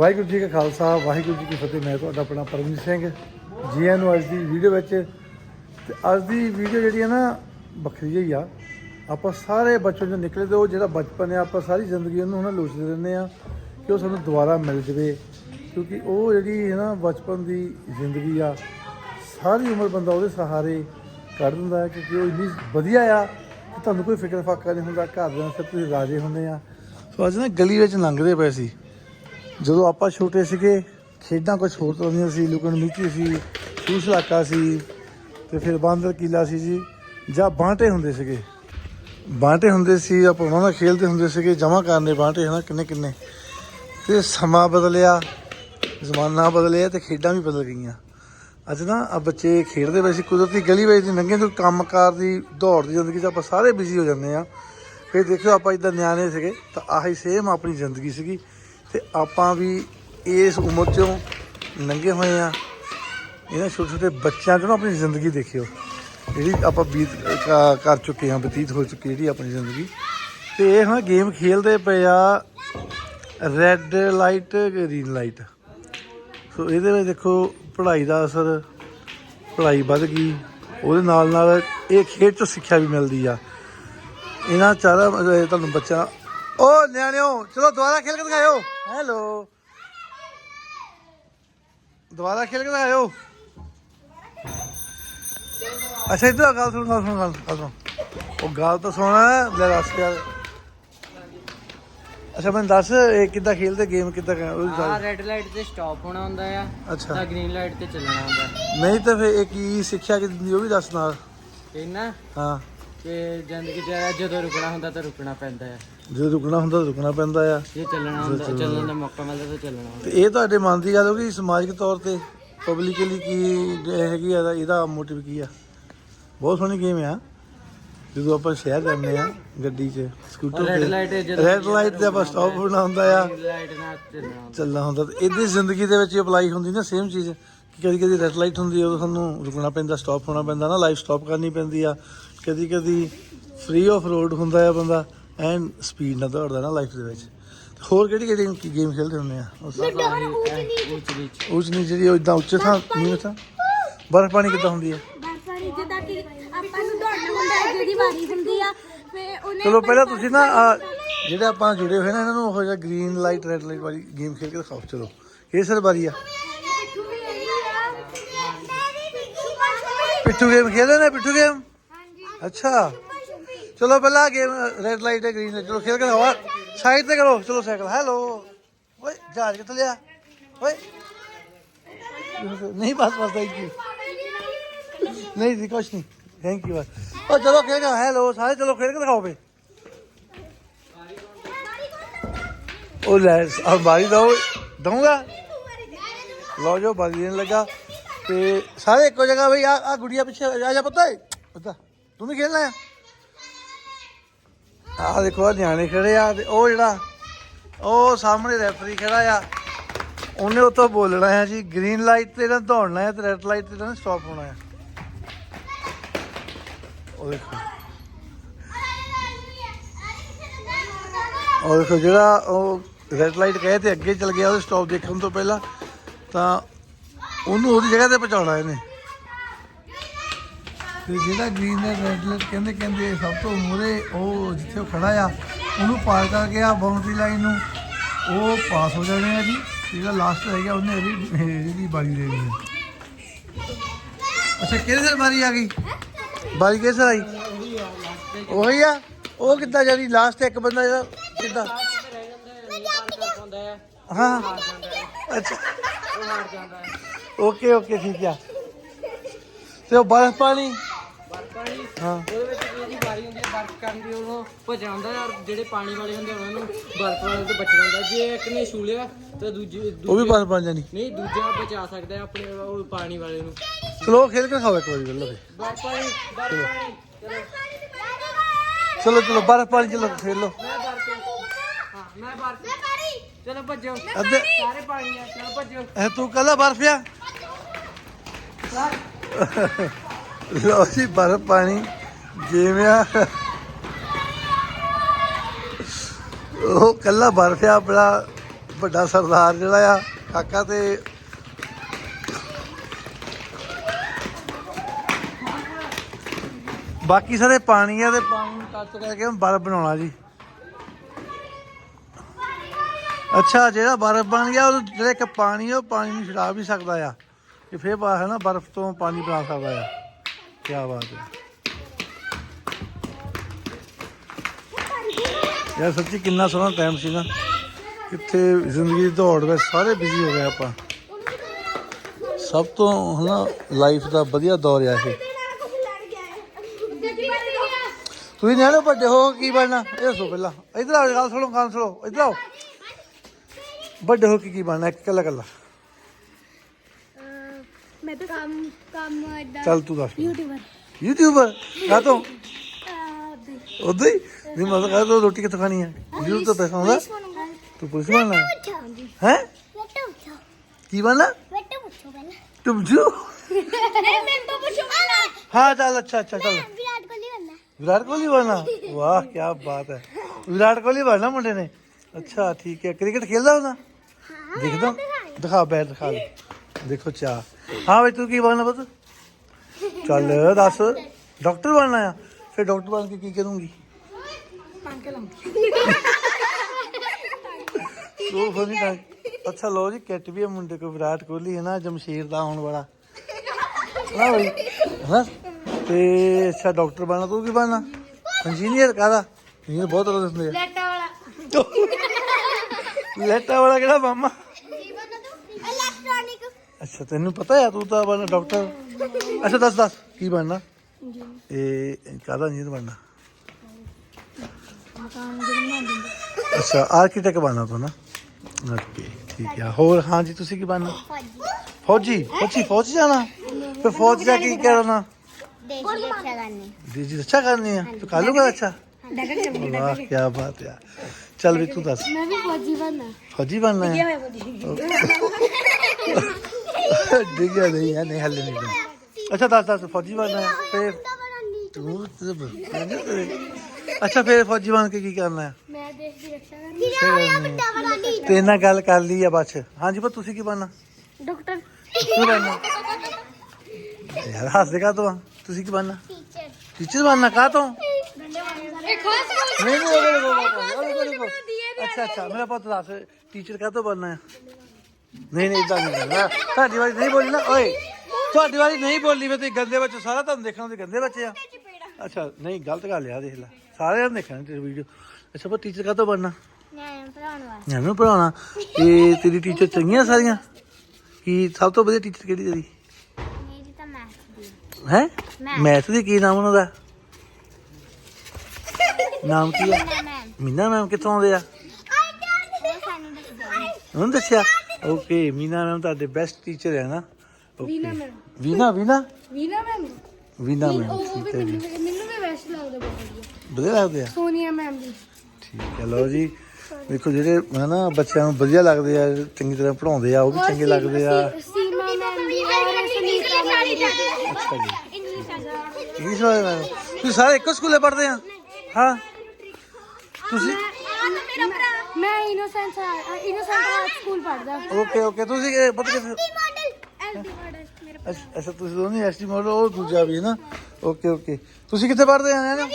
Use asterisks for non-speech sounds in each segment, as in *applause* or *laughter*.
ਵਾਹਿਗੁਰੂ ਜੀ ਕਾ ਖਾਲਸਾ, ਵਾਹਿਗੁਰੂ ਜੀ ਕੀ ਫਤਿਹ। ਮੈਂ ਤੁਹਾਡਾ ਆਪਣਾ ਪਰਮਜੀਤ ਸਿੰਘ ਜੀ ਨੂੰ ਅੱਜ ਦੀ ਵੀਡੀਓ ਵਿੱਚ। ਤੇ ਅੱਜ ਦੀ ਵੀਡੀਓ ਜਿਹੜੀ ਹੈ ਨਾ, ਵੱਖਰੀ ਜਿਹੀ ਆ। ਆਪਾਂ ਸਾਰੇ ਬਚਪਨ ਚੋਂ ਨਿਕਲੇ ਤੇ ਉਹ ਜਿਹੜਾ ਬਚਪਨ ਹੈ ਆਪਾਂ ਸਾਰੀ ਜ਼ਿੰਦਗੀ ਉਹਨੂੰ ਹੁਣ ਲੋਚਦੇ ਰਹਿੰਦੇ ਆ ਕਿ ਉਹ ਸਾਨੂੰ ਦੁਬਾਰਾ ਮਿਲ ਜਵੇ। ਕਿਉਂਕਿ ਉਹ ਜਿਹੜੀ ਹੈ ਨਾ, ਬਚਪਨ ਦੀ ਜ਼ਿੰਦਗੀ ਆ, ਸਾਰੀ ਉਮਰ ਬੰਦਾ ਉਹਦੇ ਸਹਾਰੇ ਕੱਢ ਦਿੰਦਾ ਹੈ ਕਿਉਂਕਿ ਉਹ ਇੰਨੀ ਵਧੀਆ ਆ ਕਿ ਤੁਹਾਨੂੰ ਕੋਈ ਫਿਕਰ ਫਾਕਾ ਨਹੀਂ ਹੁੰਦਾ, ਘਰ ਦੇ ਨਾਲ ਸਭ ਤੁਸੀਂ ਰਾਜੇ ਹੁੰਦੇ ਆ। ਸੋ ਅੱਜ ਨਾ ਗਲੀ ਵਿੱਚ ਲੰਘਦੇ ਪਏ ਸੀ। ਜਦੋਂ ਆਪਾਂ ਛੋਟੇ ਸੀਗੇ, ਖੇਡਾਂ ਕੁਝ ਹੋਰ ਤਰ੍ਹਾਂ ਦੀਆਂ ਸੀ, ਲੁਕਣ ਮੀਚੀ ਸੀ, ਸ਼ੂਸ਼ ਲਾਕਾ ਸੀ, ਤੇ ਫਿਰ ਬਾਂਦਰ ਕੀਲਾ ਸੀ ਜੀ, ਜਾਂ ਬਾਂਟੇ ਹੁੰਦੇ ਸੀਗੇ। ਬਾਂਟੇ ਹੁੰਦੇ ਸੀ, ਆਪਾਂ ਉਹਨਾਂ ਨਾਲ ਖੇਡਦੇ ਹੁੰਦੇ ਸੀਗੇ, ਜਮਾ ਕਰਨੇ ਬਾਂਟੇ, ਹਨਾ ਕਿੰਨੇ ਕਿੰਨੇ ਤੇ ਸਮਾਂ ਬਦਲਿਆ, ਜ਼ਮਾਨਾ ਬਦਲਿਆ ਤੇ ਖੇਡਾਂ ਵੀ ਬਦਲ ਗਈਆਂ। ਅੱਜ ਨਾ ਆ ਬੱਚੇ ਖੇਡਦੇ ਪਏ ਸੀ, ਕੁਦਰਤੀ ਗਲੀ ਵਿੱਚ ਦੀ ਲੰਘੇ ਤੋਂ ਕੰਮਕਾਰ ਦੀ, ਦੌੜ ਦੀ ਜ਼ਿੰਦਗੀ 'ਚ ਆਪਾਂ ਸਾਰੇ ਬਿਜ਼ੀ ਹੋ ਜਾਂਦੇ ਆ ਫਿਰ ਦੇਖਿਓ ਆਪਾਂ ਇਦਾਂ ਨਿਆਣੇ ਸੀਗੇ, ਤਾਂ ਆਹੀ ਸੇਮ ਆਪਣੀ ਜ਼ਿੰਦਗੀ ਸੀਗੀ। ਤੇ ਆਪਾਂ ਵੀ ਇਸ ਉਮਰ 'ਚੋਂ ਲੰਘੇ ਹੋਏ ਆ। ਇਹਨਾਂ ਛੋਟੇ ਛੋਟੇ ਬੱਚਿਆਂ 'ਚੋਂ ਨਾ ਆਪਣੀ ਜ਼ਿੰਦਗੀ ਦੇਖਿਓ। ਜਿਹੜੀ ਆਪਾਂ ਬੀਤ ਕਰ ਚੁੱਕੇ ਹਾਂ, ਬਤੀਤ ਹੋ ਚੁੱਕੀ ਜਿਹੜੀ ਆਪਣੀ ਜ਼ਿੰਦਗੀ। ਤੇ ਇਹ ਹੁਣ ਗੇਮ ਖੇਲਦੇ ਪਏ ਆ। Red light green light so ਇਹਦੇ ਵਿੱਚ ਦੇਖੋ, ਪੜ੍ਹਾਈ ਦਾ ਅਸਰ, ਪੜ੍ਹਾਈ ਵੱਧ ਗਈ। ਉਹਦੇ ਨਾਲ ਨਾਲ ਇਹ ਖੇਡ ਤੋਂ ਸਿੱਖਿਆ ਵੀ ਮਿਲਦੀ ਆ। ਇਹਨਾਂ ਚਾਰਾ ਤੁਹਾਨੂੰ ਬੱਚਾ ਓ ਨਿਆਣਿਓ ਚਲੋ ਦੁਬਾਰਾ ਖੇਲ ਕੇ ਦਿਖਾਇਓ। ਹੈਲੋ ਦੁਬਾਰਾ ਖੇਲ ਕੇ ਦਿਖਾਇਓ। ਅੱਛਾ ਇੱਧਰ ਗੱਲ ਸੁਣ ਗੱਲ ਸੁਣ ਗੱਲ ਸੁਣ ਉਹ ਗੱਲ ਤਾਂ ਸੁਣ ਲੈ ਦੱਸ ਯਾਰ। ਅੱਛਾ ਮੈਨੂੰ ਦੱਸ ਇਹ ਕਿੱਦਾਂ ਖੇਲਦੇ ਗੇਮ ਕਿੱਦਾਂ ਉਹ ਆ ਦੱਸ। ਰੈੱਡ ਲਾਈਟ ਤੇ ਸਟਾਪ ਹੋਣਾ ਹੁੰਦਾ ਆ ਅੱਛਾ। ਤਾਂ ਗ੍ਰੀਨ ਲਾਈਟ ਤੇ ਚੱਲਣਾ ਹੁੰਦਾ। ਨਹੀਂ ਤਾਂ ਫਿਰ ਇਹ ਕੀ ਸਿੱਖਿਆ ਕਿ ਦਿੰਦੀ ਉਹ ਵੀ ਦੱਸ ਨਾਲ। ਕਹਿੰਨਾ ਹਾਂ। ਕਿ ਜ਼ਿੰਦਗੀ 'ਚ ਜਦੋਂ ਰੁਕਣਾ ਹੁੰਦਾ ਤਾਂ ਰੁਕਣਾ ਪੈਂਦਾ ਹੈ। ਜਦੋਂ ਰੁਕਣਾ ਹੁੰਦਾ ਤਾਂ ਰੁਕਣਾ ਪੈਂਦਾ ਆ। ਜੇ ਚੱਲਣਾ ਹੁੰਦਾ ਚੱਲਣ ਦਾ ਮੌਕਾ ਮਿਲਦਾ ਤਾਂ ਚੱਲਣਾ ਹੁੰਦਾ। ਤੇ ਇਹ ਤੁਹਾਡੇ ਮਨ ਦੀ ਗੱਲ ਹੋ ਗਈ ਸਮਾਜਿਕ ਤੌਰ ਤੇ? ਪਬਲਿਕਲੀ ਕੀ ਹੈਗੀ ਆ ਇਹਦਾ- ਇਹਦਾ ਮੋਟਿਵ ਕੀ ਆ? ਬਹੁਤ ਸੋਹਣੀ ਗੇਮ ਆ। ਜਦੋਂ ਆਪਾਂ ਸ਼ੇਅਰ ਕਰਨੇ ਆ ਗੱਡੀ 'ਚ ਸਕੂਟਰ ਰੈੱਡ ਤੇ। ਲਾਈਟ ਜਦੋਂ ਰੈੱਡ ਲਾਈਟ ਤੇ ਆਪਾਂ ਸਟਾਪ ਹੋਣਾ ਹੁੰਦਾ ਆ। ਗ੍ਰੀਨ ਲਾਈਟ ਨਾਲ ਚੱਲਣਾ ਹੁੰਦਾ। ਚੱਲਣਾ ਹੁੰਦਾ ਤੇ ਇਹਦੀ ਜ਼ਿੰਦਗੀ ਦੇ ਵਿੱਚ ਅਪਲਾਈ ਹੁੰਦੀ ਨਾ ਸੇਮ ਚੀਜ਼। ਕਿ ਕਦੀ ਕਦੀ ਰੈੱਡ ਲਾਈਟ ਹੁੰਦੀ ਆ ਉਦੋਂ ਸਾਨੂੰ ਰੁਕਣਾ ਪੈਂਦਾ ਸਟਾਪ ਹੋਣਾ ਪੈਂਦਾ ਨਾ ਲਾਈਫ ਸਟਾਪ ਕਰਨੀ ਪੈਂਦੀ ਆ। ਕਦੀ ਕਦੀ ਫ੍ਰੀ ਆਫ ਰੋਡ ਹੁੰਦਾ ਆ ਬੰਦਾ ਐਨ ਸਪੀਡ ਨਾਲ ਦੌੜਦਾ ਨਾ ਲਾਈਫ ਦੇ ਵਿੱਚ। ਹੋਰ ਕਿਹੜੀ ਕਿਹੜੀ ਗੇਮ ਖੇਡਦੇ ਹੁੰਦੇ ਆ? ਉਸ ਨਹੀਂ ਜਿਹੜੀ ਉਹ ਇਦਾਂ ਉੱਚੇ ਥਾਂ ਨਹੀਂ ਥਾਂ? ਬਰਫ਼ ਪਾਣੀ ਕਿੱਦਾਂ ਹੁੰਦੀ ਹੈ ਬਰਫਾਨੀ ਜਿੱਦਾਂ ਕਿ ਆਪਾਂ ਨੂੰ ਦੌੜਨਾ ਹੁੰਦਾ ਹੈ ਜਿਹੜੀ ਵਾਰੀ ਹੁੰਦੀ ਆ ਫੇ ਉਹਨੇ ਚਲੋ ਪਹਿਲਾਂ ਤੁਸੀਂ ਨਾ ਆਹ ਜਿਹੜੇ ਆਪਾਂ ਜੁੜੇ ਹੋਏ ਨਾ ਇਹਨਾਂ ਨੂੰ ਉਹ ਜਿਹਾ ਗ੍ਰੀਨ ਲਾਈਟ ਰੈੱਡ ਲਾਈਟ ਵਾਲੀ ਗੇਮ ਖੇਡ ਕੇ ਦਿਖਾਓ ਚਲੋ। ਇਹ ਸਰ ਬਾਰੀ ਆ? ਪਿੱਠੂ ਗੇਮ ਖੇਡਦੇ ਨੇ ਪਿੱਠੂ ਗੇਮ ਅੱਛਾ ਚਲੋ ਪਹਿਲਾਂ ਗੇਮ ਰੈੱਡ ਲਾਈਟ ਹੈ ਗ੍ਰੀਨ ਚਲੋ ਖੇਡ ਕੇ ਦਿਖਾਓ ਸਾਈਡ ਤੇ ਕਰੋ ਚਲੋ ਸਾਈਕਲ ਹੈਲੋ ਓਏ ਜਹਾਜ਼ ਕਿੱਥੇ ਲਿਆ ਓਏ ਨਹੀਂ ਬਸ ਬਸ ਥੈਂਕ ਯੂ ਨਹੀਂ ਜੀ ਕੁਛ ਨਹੀਂ ਥੈਂਕ ਯੂ ਉਹ ਚਲੋ ਖੇਡ ਕੇ ਹੈਲੋ ਸਾਰੇ ਚਲੋ ਖੇਡ ਕੇ ਦਿਖਾਓ ਬੇ ਉਹ ਲੈ ਆ ਬਾਰੀ ਦੋ ਦਊਂਗਾ ਲਓ ਜੋ ਬਾਰੀ ਦੇਣ ਲੱਗਾ ਤੇ ਸਾਰੇ ਇੱਕੋ ਜਗ੍ਹਾ ਬਈ ਆ ਆ ਗੁੜੀਆ ਪਿੱਛੇ ਆ ਜਾ ਪੁੱਤ ਪੁੱਤ ਤੂੰ ਵੀ ਖੇਡਣਾ ਆ ਆ ਦੇਖੋ ਆ ਨਿਆਣੇ ਖੜੇ ਆ ਤੇ ਉਹ ਜਿਹੜਾ ਉਹ ਸਾਹਮਣੇ ਰੈਫਰੀ ਖੜਾ ਆ। ਉਹਨੇ ਉਤੋਂ ਬੋਲਣਾ ਹੈ ਜੀ ਗ੍ਰੀਨ ਲਾਈਟ ਤੇ ਨਾ ਦੌੜਨਾ ਹੈ ਤੇ ਰੈੱਡ ਲਾਈਟ ਤੇ ਨਾ ਸਟਾਪ ਹੋਣਾ ਹੈ। ਉਹ ਦੇਖੋ। ਉਹ ਦੇਖੋ, ਜਿਹੜਾ ਉਹ ਰੈੱਡ ਲਾਈਟ ਕਹੇ ਤੇ ਅੱਗੇ ਚਲ ਗਿਆ ਉਹ ਸਟਾਪ ਦੇਖਣ ਤੋਂ ਪਹਿਲਾਂ ਤਾਂ ਉਹਨੂੰ ਉਹਦੀ ਜਗ੍ਹਾ ਤੇ ਪਹੁੰਚਾਉਣਾ ਇਹਨੇ। ਤੇ ਜਿਹੜਾ ਗ੍ਰੀਨ ਹੈ ਰੈੱਡ ਲਾਈਟ ਕਹਿੰਦੇ ਕਹਿੰਦੇ ਸਭ ਤੋਂ ਮੂਰੇ ਉਹ ਜਿੱਥੇ ਉਹ ਖੜਾ ਆ ਉਹਨੂੰ ਪਾਰ ਕਰ ਗਿਆ ਬਾਉਂਡਰੀ ਲਾਈਨ ਨੂੰ। ਉਹ ਪਾਸ ਹੋ ਜਾਣੇ ਆ ਜੀ। ਜਿਹੜਾ ਲਾਸਟ ਰਹਿ ਗਿਆ ਉਹਨੇ ਇਹਦੀ ਇਹਦੀ ਬਾਰੀ ਦੇ ਦੇਣੀ ਹੈ। ਅੱਛਾ ਕਿਹਦੇ ਸਿਰ ਬਾਰੀ ਆ ਗਈ? ਬਾਰੀ ਕਿਹਦੇ ਸਿਰ ਆਈ? ਉਹੀ ਆ। ਉਹ ਕਿੱਦਾਂ ਜਿਹੜੀ ਲਾਸਟ ਇੱਕ ਬੰਦਾ ਜਿਹੜਾ ਕਿੱਦਾਂ? ਹੈ। ਅੱਛਾ। ਉਹ ਹਾਰ ਜਾਂਦਾ ਓਕੇ ਓਕੇ ਠੀਕ ਆ। ਤੇ ਉਹ ਬਰਫ ਪਾਣੀ? ਹਾਂ। ਉਹਦੇ ਵਿੱਚ ਜਿਹੜੀ ਵਾਰੀ ਹੁੰਦੀ ਹੈ ਬਰਫ ਕਰਨ ਦੀ ਉਹਨੂੰ ਭੱਜਣਾ ਹੁੰਦਾ ਔਰ ਜਿਹੜੇ ਪਾਣੀ ਵਾਲੇ ਹੁੰਦੇ ਉਹਨਾਂ ਨੂੰ ਬਰਫ ਵਾਲੇ ਤੋਂ ਬਚਣਾ ਹੁੰਦਾ ਜੇ ਇੱਕ ਨੇ ਛੂ ਲਿਆ ਤਾਂ ਦੂਜੇ ਉਹ ਵੀ ਬਰਫ਼ ਬਣ ਜਾਣੀ। ਨਹੀਂ ਦੂਜਾ ਬਚਾ ਸਕਦਾ ਹੈ ਆਪਣੇ ਉਹ ਪਾਣੀ ਵਾਲੇ ਨੂੰ। ਚਲੋ ਖੇਲ ਕੇ ਖਾਓ ਇੱਕ ਵਾਰੀ ਗੱਲਾਂ ਬਰਫ ਪਾਣੀ ਬਰਫ ਪਾਣੀ ਚਲੋ। ਚਲੋ ਬਰਫ਼ ਪਾਣੀ ਚਲੋ ਖੇਲ ਲਓ। ਮੈਂ ਬਰਫ ਹਾਂ ਮੈਂ ਬਰਫ ਚਲੋ ਭੱਜੋ। ਅੱਧੇ ਸਾਰੇ ਪਾਣੀ ਆ ਚਲੋ ਭੱਜੋ। ਐ ਤੂੰ ਕੱਲਾ ਬਰਫ਼ ਆ? ਲਓ ਜੀ, ਬਰਫ਼ ਪਾਣੀ, ਜਿਵੇਂ ਆ। ਉਹ ਕੱਲਾ ਬਰਫ਼ ਆ ਬੜਾ ਵੱਡਾ ਸਰਦਾਰ ਜਿਹੜਾ ਆ, ਕਾਕਾ ਤੇ ਬਾਕੀ ਸਾਰੇ ਪਾਣੀ ਆ ਤੇ ਪਾਣੀ ਨੂੰ ਟੱਚ ਕਰਕੇ ਬਰਫ਼ ਬਣਾਉਣਾ ਜੀ। ਅੱਛਾ, ਜਿਹੜਾ ਬਰਫ਼ ਬਣ ਗਿਆ, ਉਹ ਜਿਹੜਾ ਇੱਕ ਪਾਣੀ ਆ, ਉਹ ਪਾਣੀ ਨੂੰ ਛਡਾ ਵੀ ਸਕਦਾ ਆ। ਇਹ ਫੇਰ ਬਾ ਹੈ ਨਾ, ਬਰਫ਼ ਤੋਂ ਪਾਣੀ ਬਣਾ ਸਕਦਾ ਆ। ਕੀ ਬਾਤ ਹੈ। ਯਾਰ ਸੱਚੀ ਕਿੰਨਾ ਸੋਹਣਾ ਟਾਈਮ ਸੀ ਨਾ। ਕਿੱਥੇ ਜ਼ਿੰਦਗੀ ਦੀ ਦੌੜ ਵਿੱਚ ਸਾਰੇ ਬਿਜ਼ੀ ਹੋ ਗਏ ਆਪਾਂ। ਸਭ ਤੋਂ ਹਨਾ ਲਾਈਫ ਦਾ ਵਧੀਆ ਦੌਰ ਆ ਇਹ। ਤੁਸੀਂ ਨਿਆਣੇ ਵੱਡੇ ਹੋ, ਕੇ ਕੀ ਬਣਨਾ? ਇਹ ਦੱਸੋ ਪਹਿਲਾਂ। ਇਧਰ ਆਓ ਗੱਲ ਸੁਣੋ ਗੱਲ ਸੁਣੋ। ਇਧਰ ਆਓ। ਵੱਡੇ ਹੋ ਕੇ ਕੀ ਬਣਨਾ? ਇਕੱਲਾ ਇਕੱਲਾ। ਕੱਲਾ ਮੈਂ ਤਾਂ ਕੰਮ ਕੰਮ ਇਦਾਂ ਚੱਲ ਤੂੰ ਦੱਸ ਯੂਟਿਊਬਰ ਯੂਟਿਊਬਰ ਕਾ ਤੋਂ ਉਦੋਂ ਹੀ ਨਹੀਂ ਮਤਲਬ ਕਾ ਤੋਂ ਰੋਟੀ ਕਿੱਥੋਂ ਖਾਣੀ ਹੈ ਯੂਟਿਊਬ ਤੋਂ ਪੈਸਾ ਆਉਂਦਾ ਤੂੰ ਪੁਲਿਸ ਬਣਨਾ ਹੈ ਬੇਟਾ ਪੁੱਛੋ ਕੀ ਬਣਨਾ ਬੇਟਾ ਪੁੱਛੋ ਪਹਿਲਾਂ ਤੁਮ ਜੋ ਨਹੀਂ ਮੈਂ ਤਾਂ ਪੁੱਛੋ ਪਹਿਲਾਂ ਹਾਂ ਚੱਲ ਅੱਛਾ ਅੱਛਾ ਚੱਲ ਵਿਰਾਟ ਕੋਹਲੀ ਬੰਨਾ ਵਿਰਾਟ ਕੋਹਲੀ ਬਣਨਾ ਵਾਹ ਕੀ ਬਾਤ ਹੈ ਵਿਰਾਟ ਕੋਹਲੀ ਬਣਨਾ ਮੁੰਡੇ ਨੇ ਅੱਛਾ ਠੀਕ ਹੈ ਬਈ ਤੂੰ ਕੀ ਬਣਨਾ ਪੁੱਤ? ਚੱਲ ਦੱਸ ਡਾਕਟਰ ਬਣਨਾ ਆ? ਫਿਰ ਡਾਕਟਰ ਬਣ ਕੇ ਕੀ ਕਰੂੰਗੀ? ਉਹ ਫਨੀ ਕਰ ਅੱਛਾ ਲੋ ਜੀ ਕਿੱਟ ਵੀ ਹੈ ਮੁੰਡੇ ਕੋ ਵਿਰਾਟ ਕੋਹਲੀ ਹੈ ਨਾ ਜਮਸ਼ੀਰ ਦਾ ਆਉਣ ਵਾਲਾ। ਹਾਂ ਬਈ ਹਾਂ ਤੇ ਅੱਛਾ ਡਾਕਟਰ ਬਣਨਾ ਤੂੰ ਕੀ ਬਣਨਾ? ਇੰਜੀਨੀਅਰ ਕਾਹਦਾ? ਇੰਜੀਨੀਅਰ ਬਹੁਤ ਦੇ ਹੁੰਦੇ ਲੈਟਾ ਵਾਲਾ। ਲੈਟਾ ਵਾਲਾ ਕਿਹੜਾ ਮਾਮਾ ਕੀ ਬੰਨਾ ਤੂੰ ਇਲੈਕਟ੍ਰੋਨਿਕ ਅੱਛਾ ਤੈਨੂੰ ਪਤਾ ਹੈ ਤੂੰ ਤਾਂ ਬਣਨਾ ਡਾਕਟਰ ਅੱਛਾ ਦੱਸ ਦੱਸ ਕੀ ਬਣਨਾ ਇਹ ਕਾਹਦਾ ਇੰਜੀਨੀਅਰ ਬਣਨਾ ਮਕਾਨ ਜਿਹੜਾ ਬਣਾ ਦਿੰਦੇ ਅੱਛਾ ਆਰਕੀਟੈਕਟ ਬਣਨਾ ਤੂੰ ਨਾ ਓਕੇ ਠੀਕ ਆ ਹੋਰ ਹਾਂ ਜੀ ਤੁਸੀਂ ਕੀ ਬਣਨਾ ਫੌਜੀ ਫੌਜੀ ਫੌਜ ਜਾਣਾ ਫਿਰ ਫੌਜ ਜਾ ਕੇ ਕੀ ਕਰਨਾ ਦੇਸ਼ ਦੀ ਰੱਖਿਆ ਕਰਨੀ ਜੀ ਜੀ ਅੱਛਾ ਕਰਨੀ ਆ ਤੂੰ ਕਰ ਲੂਗਾ ਅੱਛਾ ਡਗਰ ਵਾਹ ਕੀ ਬਾਤ ਹੈ ਚੱਲ ਵੀ ਤੂੰ ਦੱਸ ਮੈਂ ਵੀ ਫੌਜੀ ਬਣਨਾ ਫੌਜੀ ਬਣਨਾ ਹੈ ਹੋਇਆ ਫੌਜੀ ਡਿੱਗਿਆ ਨਹੀਂ ਹੈ ਨਹੀਂ ਹੱਲੇ ਨਹੀਂ ਬਣਨਾ। ਅੱਛਾ ਦੱਸ ਦੱਸ ਫੌਜੀ ਬਣਨਾ ਹੈ ਫਿਰ ਤੂੰ ਤੇ ਬ- ਅੱਛਾ ਫਿਰ ਫੌਜੀ ਬਣ ਕੇ ਕੀ ਕਰਨਾ ਹੈ ਮੈਂ ਦੇਸ਼ ਦੀ ਰੱਖਿਆ ਕਰਨੀ ਕੀ ਹੋਇਆ ਵੱਡਾ ਬਣਾਨੀ ਤੇਰੇ ਨਾਲ ਗੱਲ ਕਰ ਲਈ ਆ ਬਸ ਹਾਂਜੀ ਪਰ ਤੁਸੀਂ ਕੀ ਬਣਨਾ ਡਾਕਟਰ ਕੀ ਬਣਨਾ ਯਾਰ ਹੱਸਦੇ ਕਾ ਤੂੰ ਤੁਸੀਂ ਕੀ ਬਣਨਾ ਟੀਚਰ ਟੀਚਰ ਬਣਨਾ ਕਾ ਤੋਂ ਇਹ ਖਾਸ ਨਹੀਂ ਨਹੀਂ ਉਹ ਉਹ ਉਹ ਅੱਛਾ ਅੱਛਾ ਮੇਰਾ ਪੁੱਤ ਦੱਸ ਟੀਚਰ ਕਾ ਤੋਂ ਬਣਨਾ ਹੈ ਨਹੀਂ ਨਹੀਂ ਇਦਾਂ ਨਹੀਂ ਕਰਨਾ। ਤੁਹਾਡੀ ਵਾਰੀ ਨਹੀਂ ਬੋਲੀ ਨਾ ਓਏ ਤੁਹਾਡੀ ਵਾਰੀ ਨਹੀਂ ਬੋਲੀ ਵੇ ਤੁਸੀਂ ਗੰਦੇ ਬੱਚੇ ਸਾਰਾ ਤੁਹਾਨੂੰ ਦੇਖਣਾ ਤੁਸੀਂ ਗੰਦੇ ਬੱਚੇ ਆ। ਅੱਛਾ ਨਹੀਂ ਗਲਤ ਗੱਲ ਆ ਦੇਖ ਲੈ। ਸਾਰਿਆਂ ਨੇ ਦੇਖਣਾ ਤੇਰੀ ਵੀਡੀਓ। ਅੱਛਾ ਪਰ ਟੀਚਰ ਕਾ ਤੋਂ ਬਣਨਾ? ਮੈਂ ਮੈਨੂੰ ਪੜਾਉਣਾ ਇਹ ਤੇਰੀ ਟੀਚਰ ਚੰਗੀਆਂ ਸਾਰੀਆਂ? ਕੀ ਸਭ ਤੋਂ ਵਧੀਆ ਟੀਚਰ ਕਿਹੜੀ ਤੇਰੀ? ਮੇਰੀ ਤਾਂ ਮੈਥ ਦੀ ਹੈ. ਮੈਥ ਦੀ ਕੀ ਨਾਮ ਉਹਨਾਂ ਦਾ? ਨਾਮ ਕੀ ਹੈ ਮੀਨਾ ਮੈਮ। ਕਿੱਥੋਂ ਆਉਂਦੇ ਆ? ਉਹਨੂੰ ਦੱਸਿਆ? ਓਕੇ ਮੀਨਾ ਮੈਮ ਤੁਹਾਡੇ ਬੈਸਟ ਟੀਚਰ ਹੈ ਨਾ? Veena ma'am Veena Veena Veena ma'am Veena ma'am ਉਹ ਠੀਕ ਵੀ ਹੈ ਜੀ। ਮੈਨੂੰ ਮੈਨੂੰ ਵੀ ਵੈਸੇ ਲੱਗਦਾ ਬਹੁਤ ਵਧੀਆ। ਵਧੀਆ ਲੱਗਦੇ ਆ? ਸੋਨੀਆ ਮੈਮ ਦੀ ਠੀਕ ਹੈ ਲਓ ਜੀ। ਦੇਖੋ ਜਿਹੜੇ ਹਨਾ ਬੱਚਿਆਂ ਨੂੰ ਵਧੀਆ ਲੱਗਦੇ ਆ ਚੰਗੀ ਤਰ੍ਹਾਂ ਪੜਾਉਂਦੇ ਆ ਉਹ ਵੀ ਚੰਗੇ ਲੱਗਦੇ ਆ। ਸੀਮਾ ਮੈਮ ਦੀ ਔਰ ਸੁਨੀਤਾ ਮੈਮ ਦੀ ਅੱਛਾ ਜੀ। ਇੰਗਲਿਸ਼ ਆ ਇੰਗਲਿਸ਼ ਵਾਲੇ ਮੈਮ ਤੁਸੀਂ ਸਾਰੇ ਇੱਕੋ ਸਕੂਲੇ ਪੜ੍ਹਦੇ ਆ? ਹਾਂ। ਤੁਸੀਂ ਇਨੋਸੈਂਟ ਆਰਟ ਸਕੂਲ ਪੜਦਾ ਓਕੇ ਓਕੇ ਤੁਸੀਂ ਇਹ ਪਤਾ ਕਿੱਥੇ ਮਾਡਲ ਐਲਡੀ ਮਾਡਲ ਮੇਰੇ ਅੱਛਾ ਅੱਛਾ, ਤੁਸੀਂ ਦੋਨੇ ਐਸਟੀ ਮੋਡਲ ਉਹ ਦੂਜਾ ਵੀ ਹੈ ਨਾ? ਓਕੇ ਓਕੇ ਤੁਸੀਂ ਕਿੱਥੇ ਪੜ੍ਹਦੇ ਆ ਨਾ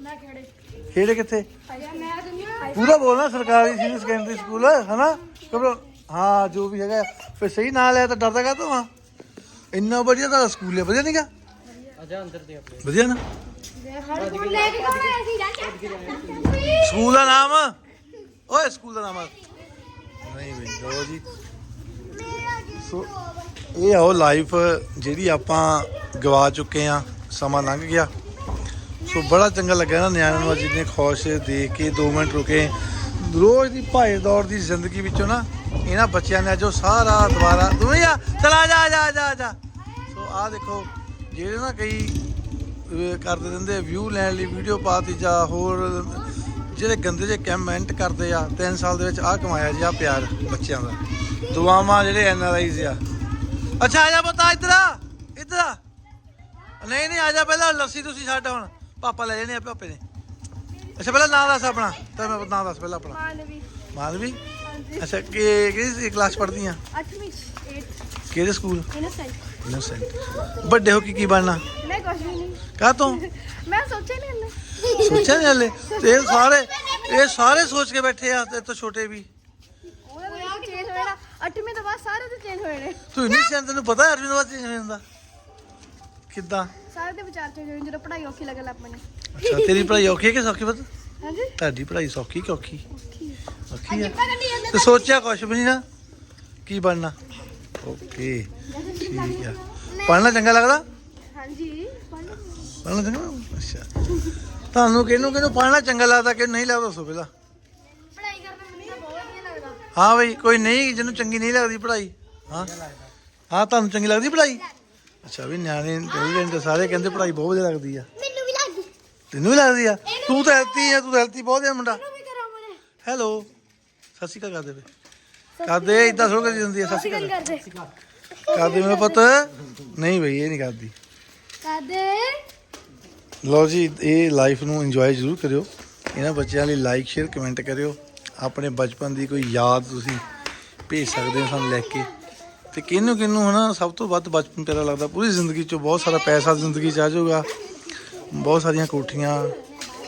ਮੈਂ ਖੜੇ। ਕਿੱਥੇ? ਮੈਂ ਦੁਨੀਆ ਪੂਰਾ ਬੋਲਣਾ ਸਰਕਾਰੀ ਸੀਨੀਅਰ ਸੈਕੰਡਰੀ ਸਕੂਲ ਹੈ ਨਾ ਕਬਰ ਹਾਂ ਜੋ ਵੀ ਹੈਗਾ। ਫਿਰ ਸਹੀ ਨਾਂ ਲਿਆ ਤਾਂ ਡਰਦਾ ਕਾ ਤੂੰ ਆ? ਇੰਨਾ ਵਧੀਆ ਤਾਂ ਸਕੂਲ ਹੈ ਵਧੀਆ ਨਹੀਂਗਾ ਅਜਾ ਅੰਦਰ ਦੇ ਆਪਣੇ। ਵਧੀਆ ਨਾ? ਹਰ ਕੋਲ ਲੈ ਕੇ ਕੌਣ ਆਇਆ ਸੀ? ਰਾਜਾ ਸਕੂਲ ਦਾ ਨਾਮ? ਓਏ ਸਕੂਲ ਦਾ ਨਾਮ ਨਹੀਂ ਬਈ ਲਓ ਜੀ। ਸੋ ਇਹ ਆ ਉਹ ਲਾਈਫ ਜਿਹੜੀ ਆਪਾਂ ਗਵਾ ਚੁੱਕੇ ਆ ਸਮਾਂ ਲੰਘ ਗਿਆ। ਸੋ ਬੜਾ ਚੰਗਾ ਲੱਗਿਆ ਨਾ ਨਿਆਣਿਆਂ ਨੂੰ ਅੱਜ ਇੰਨੇ ਖੁਸ਼ ਦੇਖ ਕੇ 2 ਮਿੰਟ ਰੁਕੇ। ਰੋਜ਼ ਦੀ ਭਾਈ ਦੌੜ ਦੀ ਜ਼ਿੰਦਗੀ ਵਿੱਚੋਂ ਨਾ ਇਹਨਾਂ ਬੱਚਿਆਂ ਨੇ ਅੱਜ ਉਹ ਸਾਰਾ ਦੁਬਾਰਾ ਤੂੰ ਆ ਚਲਾ ਜਾ ਜਾ ਜਾ ਜਾ। ਸੋ ਆਹ ਦੇਖੋ ਜਿਹੜੇ ਨਾ ਕਈ ਕਰਦੇ ਰਹਿੰਦੇ ਵਿਊ ਲੈਣ ਲਈ ਵੀਡੀਓ ਪਾਤੀ ਜਾਂ ਹੋਰ ਜਿਹੜੇ ਗੰਦੇ ਜਿਹੇ ਕਮੈਂਟ ਕਰਦੇ ਆ 3 ਸਾਲ ਦੇ ਵਿੱਚ ਆਹ ਕਮਾਇਆ ਜੀ ਆ ਪਿਆਰ ਬੱਚਿਆਂ ਦਾ। ਦੁਆਵਾਂ ਜਿਹੜੇ ਐਨ ਆਰ ਆਈਜ਼ ਆ। ਅੱਛਾ ਆ ਜਾ ਪੁੱਤ ਇੱਧਰ ਆ ਇੱਧਰ ਆ। ਨਹੀਂ ਨਹੀਂ ਆ ਜਾ ਪਹਿਲਾਂ ਲੱਸੀ ਤੁਸੀਂ ਛੱਡ ਹੁਣ। ਪਾਪਾ ਲੈ ਜਾਣੇ ਆ ਪਾਪੇ ਨੇ ਅੱਛਾ ਪਹਿਲਾਂ ਨਾਂ ਦੱਸ ਆਪਣਾ। ਤਾਂ ਮੈਂ ਨਾਂ ਦੱਸ ਪਹਿਲਾਂ ਆਪਣਾ। ਮਾਲਵੀ। ਹਾਂਜੀ। ਅੱਛਾ ਕਿ ਕਿਹੜੀ ਕਲਾਸ ਪੜ੍ਹਦੀ ਆ? 8ਵੀਂ 8 ਕਿਹੜੇ ਸਕੂਲ ਇਨੋਸੈਂਟ ਇਨੋਸੈਂਟ ਵੱਡੇ ਹੋ ਕੇ ਕੀ ਬਣਨਾ? ਮੈਂ ਕੁਝ ਵੀ ਨਹੀਂ। ਕਾਹ ਤੋਂ? *laughs* ਮੈਂ ਸੋਚਿਆ ਨਹੀਂ ਹਲੇ। ਸੋਚਿਆ ਨਹੀਂ ਹਲੇ? ਤੇ ਇਹ ਸਾਰੇ ਇਹ ਸਾਰੇ ਸੋਚ ਕੇ ਬੈਠੇ ਆ ਤੇ ਤੋਂ ਛੋਟੇ ਵੀ। ਉਹਨਾਂ ਦਾ ਚੇਂਜ ਹੋਣਾ 8ਵੀਂ ਤੋਂ ਬਾਅਦ ਸਾਰੇ ਤੇ ਚੇਂਜ ਹੋਏ ਨੇ। ਤੂੰ ਇੰਨੀ ਸਿਆਣ ਤੈਨੂੰ ਪਤਾ ਹੈ ਅਰਵਿੰਦ ਬਾਅਦ ਚੇਂਜ ਹੋ ਜਾਂਦਾ ਕਿੱਦਾਂ? ਸਾਰੇ ਦੇ ਵਿਚਾਰ ਚੇਂਜ ਹੋਏ ਜਦੋਂ ਪੜ੍ਹਾਈ ਔਖੀ ਲੱਗਣ ਲੱਗ ਪੈਣੀ ਅੱਛਾ ਤੇਰੀ ਪੜ੍ਹਾਈ ਔਖੀ ਹੈ ਕਿ ਸੌਖੀ ਪਤਾ? ਹਾਂਜੀ। ਤੁਹਾਡੀ ਪੜ੍ਹਾਈ ਸੌਖੀ ਕਿ ਔਖੀ? ਔਖੀ ਹੈ। ਤੇ ਸੋਚਿਆ ਕੁਛ ਵੀ ਨਹੀਂ ਨਾ ਕੀ ਬਣਨਾ? ਓਕੇ ਠੀਕ ਆ। ਪੜ੍ਹਨਾ ਚੰਗਾ ਲੱਗਦਾ? ਹਾਂਜੀ। ਪੜ੍ਹਨਾ ਚੰਗਾ? ਅੱਛਾ। ਤੁਹਾਨੂੰ ਕਿਹਨੂੰ ਕਿਹਨੂੰ ਪੜ੍ਹਨਾ ਚੰਗਾ ਲੱਗਦਾ ਕਿ ਨਹੀਂ ਲੱਗਦਾ ਦੱਸੋ ਪਹਿਲਾਂ। ਪੜ੍ਹਾਈ ਕਰਨਾ ਮੈਨੂੰ ਬਹੁਤ ਵਧੀਆ ਲੱਗਦਾ। ਹਾਂ ਬਈ ਕੋਈ ਨਹੀਂ ਜਿਹਨੂੰ ਚੰਗੀ ਨਹੀਂ ਲੱਗਦੀ ਪੜ੍ਹਾਈ। ਹਾਂ। ਹਾਂ ਤੁਹਾਨੂੰ ਚੰਗੀ ਲੱਗਦੀ ਪੜ੍ਹਾਈ? ਅੱਛਾ ਵੀ ਨਿਆਣੇ ਇੰਟੈਲੀਜੈਂਟ ਸਾਰੇ ਕਹਿੰਦੇ ਪੜ੍ਹਾਈ ਬਹੁਤ ਵਧੀਆ ਲੱਗਦੀ ਆ। ਮੈਨੂੰ ਵੀ ਲੱਗਦੀ। ਤੈਨੂੰ ਵੀ ਲੱਗਦੀ ਆ? ਤੂੰ ਤਾਂ ਹੈਲਥੀ ਆ ਤੂੰ ਹੈਲਥੀ ਬਹੁਤ ਆ ਮੁੰਡਾ। ਹੈਲੋ ਸਤਿ ਸ਼੍ਰੀ ਅਕਾਲ ਕਰਦੇ ਵੇ ਕਰਦੇ ਇਦਾਂ ਥੋੜਾ ਕਰੀ ਜਾਂਦੀ ਆ ਸਤਿ ਸ਼੍ਰੀ ਅਕਾਲ। ਕਰਦੇ ਕਰਦੇ ਮੇਰਾ ਪੁੱਤ? ਨਹੀਂ ਬਈ ਇਹ ਨਹੀਂ ਕਰਦੀ। ਕਰਦੇ। ਲਓ ਜੀ ਇਹ ਲਾਈਫ ਨੂੰ ਇੰਜੋਏ ਜ਼ਰੂਰ ਕਰਿਓ। ਇਹਨਾਂ ਬੱਚਿਆਂ ਲਈ ਲਾਈਕ ਸ਼ੇਅਰ ਕਮੈਂਟ ਕਰਿਓ। ਆਪਣੇ ਬਚਪਨ ਦੀ ਕੋਈ ਯਾਦ ਤੁਸੀਂ ਭੇਜ ਸਕਦੇ ਹੋ ਸਾਨੂੰ ਲਿਖ ਕੇ। ਤੇ ਕਿਹਨੂੰ ਕਿਹਨੂੰ ਹਨਾ ਸਭ ਤੋਂ ਵੱਧ ਬਚਪਨ ਪਿਆਰਾ ਲੱਗਦਾ। ਪੂਰੀ ਜ਼ਿੰਦਗੀ 'ਚ ਬਹੁਤ ਸਾਰਾ ਪੈਸਾ ਜ਼ਿੰਦਗੀ 'ਚ ਆ ਜਾਊਗਾ। ਬਹੁਤ ਸਾਰੀਆਂ ਕੋਠੀਆਂ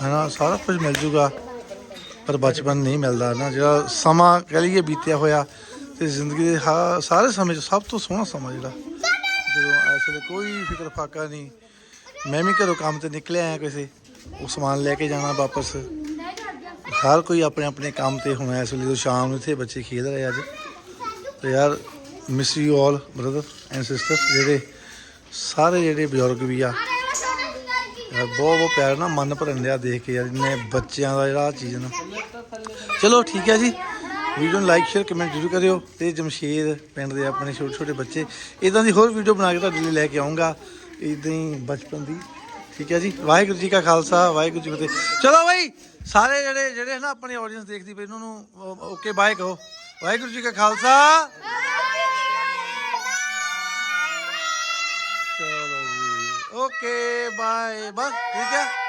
ਹਨਾ ਸਾਰਾ ਕੁਝ ਮਿਲ ਜਾਊਗਾ। ਪਰ ਬਚਪਨ ਨਹੀਂ ਮਿਲਦਾ ਨਾ, ਜਿਹੜਾ ਸਮਾਂ ਕਹਿ ਲਈਏ ਬੀਤਿਆ ਹੋਇਆ ਤੇ ਜ਼ਿੰਦਗੀ ਦੇ ਹਾ- ਸਾਰੇ ਸਮੇਂ 'ਚ ਸਭ ਤੋਂ ਸੋਹਣਾ ਸਮਾਂ ਜਿਹੜਾ, ਜਦੋਂ ਇਸ ਵੇਲੇ ਕੋਈ ਫਿਕਰ ਫਾਕਾ ਨਹੀਂ, ਮੈਂ ਵੀ ਘਰੋਂ ਕੰਮ ਤੇ ਨਿਕਲਿਆ ਆਇਆ ਕਿਸੇ, ਉਹ ਸਮਾਨ ਲੈ ਕੇ ਜਾਣਾ ਵਾਪਸ। ਹਰ ਕੋਈ ਆਪਣੇ ਆਪਣੇ ਕੰਮ ਤੇ ਹੁਣ ਇਸ ਵੇਲੇ ਜਦੋਂ ਸ਼ਾਮ ਨੂੰ ਇੱਥੇ ਬੱਚੇ ਖੇਡ ਰਹੇ ਅੱਜ, ਤੇ ਯਾਰ miss you all brother and sister ਜਿਹੜੇ ਸਾਰੇ ਜਿਹੜੇ ਬਜ਼ੁਰਗ ਵੀ ਆ ਯਾਰ ਬਹੁਤ ਬਹੁਤ ਪਿਆਰ ਨਾ ਮਨ ਭਰਨ ਡਿਆ ਦੇਖ ਕੇ ਯਾਰ, ਇੰਨੇ ਬੱਚਿਆਂ ਦਾ ਜਿਹੜਾ ਆਹ ਚੀਜ਼ ਨਾ। ਚਲੋ ਠੀਕ ਹੈ ਜੀ। ਵੀਡੀਓ ਨੂੰ ਲਾਈਕ ਸ਼ੇਅਰ ਕਮੈਂਟ ਜ਼ਰੂਰ ਕਰਿਓ ਤੇ ਜਮਸ਼ੇਦ ਪਿੰਡ ਦੇ ਆਪਣੇ ਛੋਟੇ ਛੋਟੇ ਬੱਚੇ ਇਦਾਂ ਦੀ ਹੋਰ ਵੀਡੀਓ ਬਣਾ ਕੇ ਤੁਹਾਡੇ ਲਈ ਲੈ ਕੇ ਆਉਂਗਾ। ਇਦਾਂ ਹੀ ਬਚਪਨ ਦੀ। ਠੀਕ ਹੈ ਜੀ। ਵਾਹਿਗੁਰੂ ਜੀ ਕਾ ਖਾਲਸਾ, ਵਾਹਿਗੁਰੂ ਜੀ ਕੀ ਫਤਿਹ। ਚਲੋ ਬਾਈ, ਸਾਰੇ ਜਿਹੜੇ ਜਿਹੜੇ ਨਾ ਆਪਣੀ ਆਡੀਅנס ਦੇਖਦੀ ਪਈ ਇਹਨਾਂ ਨੂੰ ਓਕੇ ਬਾਏ ਕਹੋ। ਵਾਹਿਗੁਰੂ ਜੀ ਕਾ ਖਾਲਸਾ। ਚਲੋ ਜੀ ਓਕੇ ਬਾਏ ਬਸ ਠੀਕ ਹੈ?